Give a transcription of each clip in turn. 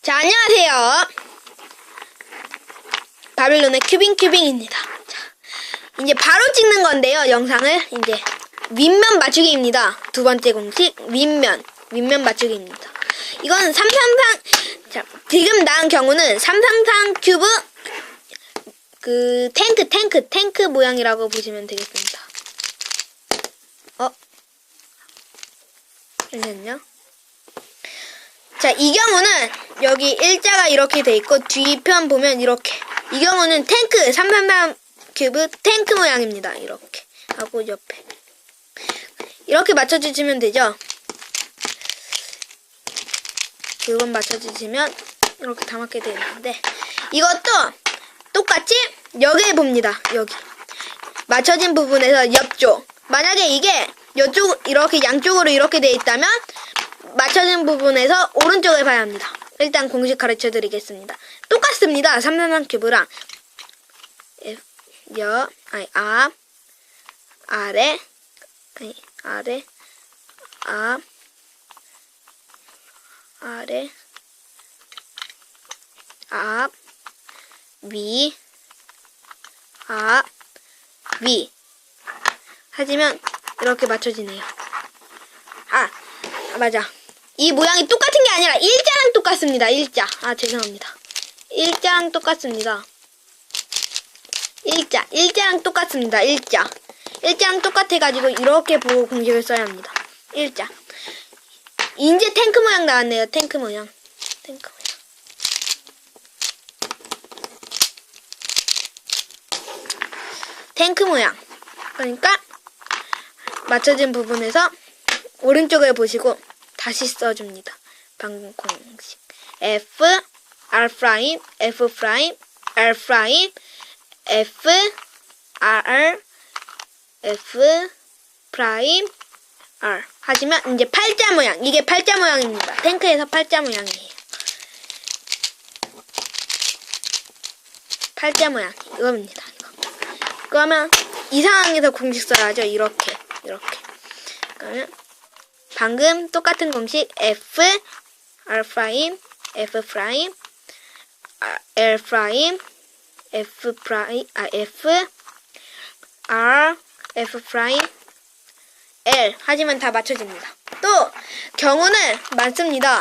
자, 안녕하세요. 바빌론의 큐빙 큐빙입니다. 자, 이제 바로 찍는 건데요, 영상을. 이제 윗면 맞추기입니다. 두 번째 공식, 윗면. 윗면 맞추기입니다. 이건 삼삼상, 자, 지금 나온 경우는 삼삼상 큐브, 그, 탱크, 탱크, 탱크 모양이라고 보시면 되겠습니다. 어? 잠시만요. 자, 이 경우는 여기 일자가 이렇게 돼 있고 뒤편 보면 이렇게. 이 경우는 탱크 333 큐브 탱크 모양입니다. 이렇게 하고 옆에 이렇게 맞춰주시면 되죠. 그건 맞춰주시면 이렇게 다 맞게 되는데 이것도 똑같이 여기에 봅니다. 여기 맞춰진 부분에서 옆쪽. 만약에 이게 이쪽 이렇게 양쪽으로 이렇게 돼 있다면 맞춰진 부분에서 오른쪽을 봐야 합니다. 일단 공식 가르쳐 드리겠습니다. 똑같습니다. 333 큐브랑 여, 아니, 앞, 아래, 아니, 아래, 앞, 아래, 앞, 위, 앞, 위. 하지만 이렇게 맞춰지네요. 아, 아, 맞아. 이 모양이 똑같은 게 아니라 일자랑 똑같습니다. 일자. 아, 죄송합니다. 일자랑 똑같습니다. 일자. 일자랑 똑같습니다. 일자. 일자랑 똑같아가지고 이렇게 보고 공식을 써야 합니다. 일자. 이제 탱크 모양 나왔네요. 탱크 모양. 탱크 모양. 탱크 모양. 그러니까 맞춰진 부분에서 오른쪽을 보시고 다시 써줍니다. 방금 공식. F, R 프라임, F 프라임, R 프라임, F, R, F 프라임, R. 하지만 이제 팔자 모양. 이게 팔자 모양입니다. 탱크에서 팔자 모양이에요. 팔자 모양. 이겁니다. 이거. 그러면 이 상황에서 공식 써야죠. 이렇게. 이렇게. 그러면 방금 똑같은 공식 F R 프라임 F 프라임 아, L 프라임 F 프라임 아 F R F 프라임 L 하지만 다 맞춰집니다. 또 경우는 많습니다.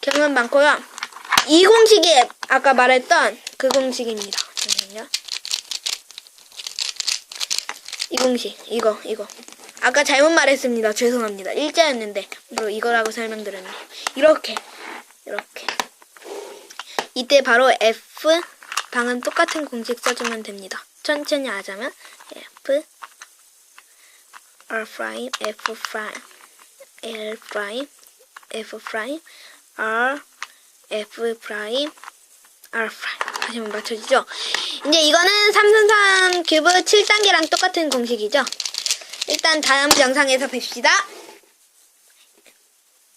경우는 많고요. 이 공식이 아까 말했던 그 공식입니다. 잠시만요. 이 공식 이거 이거 아까 잘못 말했습니다. 죄송합니다. 일자였는데 뭐 이거라고 설명드렸네요 이렇게 이렇게. 이때 바로 F 방은 똑같은 공식 써주면 됩니다. 천천히 하자면 F R 프라임 F 프라임 L 프라임 F 프라임 R F 프라임 R 프라임 다시 한번 맞춰지죠. 이제 이거는 삼선상 큐브 7단계랑 똑같은 공식이죠 일단 다음 영상에서 뵙시다